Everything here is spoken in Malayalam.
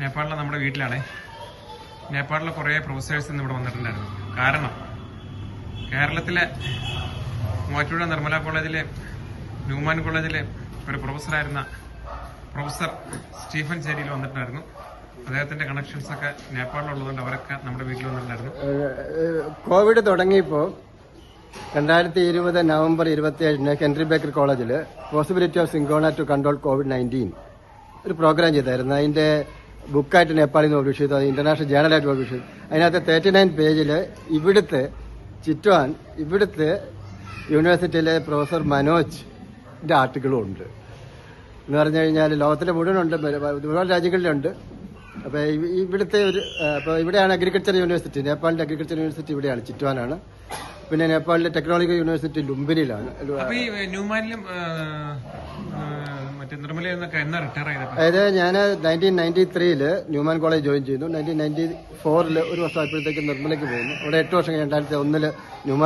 നേപ്പാളിലെ നമ്മുടെ വീട്ടിലാണേ. നേപ്പാളിലെ കുറേ പ്രൊഫസേഴ്സ് ഇന്ന് ഇവിടെ വന്നിട്ടുണ്ടായിരുന്നു. കാരണം കേരളത്തിലെ മൂവാറ്റുപുഴ നിർമ്മല കോളേജിലെ ന്യൂമാൻ കോളേജിലെ ഒരു പ്രൊഫസറായിരുന്ന പ്രൊഫസർ സ്റ്റീഫൻ ചേരിയിൽ വന്നിട്ടുണ്ടായിരുന്നു. അദ്ദേഹത്തിന്റെ കണക്ഷൻസ് ഒക്കെ നേപ്പാളിലുള്ളതുകൊണ്ട് അവരൊക്കെ നമ്മുടെ വീട്ടിൽ വന്നിട്ടുണ്ടായിരുന്നു. കോവിഡ് തുടങ്ങിയപ്പോൾ രണ്ടായിരത്തി ഇരുപത് നവംബർ ഇരുപത്തി ഏഴിന് ഹെൻറി ബേക്കർ കോളേജിൽ possibility of cinchona to control covid nineteen ഒരു പ്രോഗ്രാം ചെയ്തായിരുന്നു. അതിന്റെ ബുക്കായിട്ട് നേപ്പാളിൽ നിന്ന് പബ്ലിഷ് ചെയ്തു അത് ഇന്റർനാഷണൽ ജേണലായിട്ട് പബ്ലിഷ് ചെയ്തു അതിനകത്ത് തേർട്ടി നയൻ പേജിൽ ഇവിടുത്തെ ചിറ്റ്വാൻ ഇവിടുത്തെ യൂണിവേഴ്സിറ്റിയിലെ പ്രൊഫസർ മനോജിന്റെ ആർട്ടിക്കിളും ഉണ്ട് എന്ന് പറഞ്ഞു കഴിഞ്ഞാൽ ലോകത്തിലെ മുഴുവനുണ്ട് ഒരുപാട് രാജ്യങ്ങളിലുണ്ട്. അപ്പോൾ ഇവിടുത്തെ ഒരു അപ്പോൾ ഇവിടെയാണ് അഗ്രികൾച്ചർ യൂണിവേഴ്സിറ്റി നേപ്പാളിന്റെ അഗ്രികൾച്ചർ യൂണിവേഴ്സിറ്റി ഇവിടെയാണ് ചിറ്റ്വാനാണ്. പിന്നെ നേപ്പാളിലെ ടെക്നോളജിക്കൽ യൂണിവേഴ്സിറ്റി ലുംബിനിയിലാണ് അതായത് ഞാൻ നയന്റീൻ നയന്റി ത്രീയിൽ ന്യൂമാൻ കോളേജ് ജോയിൻ ചെയ്തു. നയന്റീൻ നയന്റി ഫോറിൽ ഒരു വർഷം ആയപ്പോഴത്തേക്ക് നിർമ്മലയ്ക്ക് പോകുന്നു അവിടെ എട്ട് വർഷം രണ്ടായിരത്തി ഒന്നിൽ ന്യൂമാൻ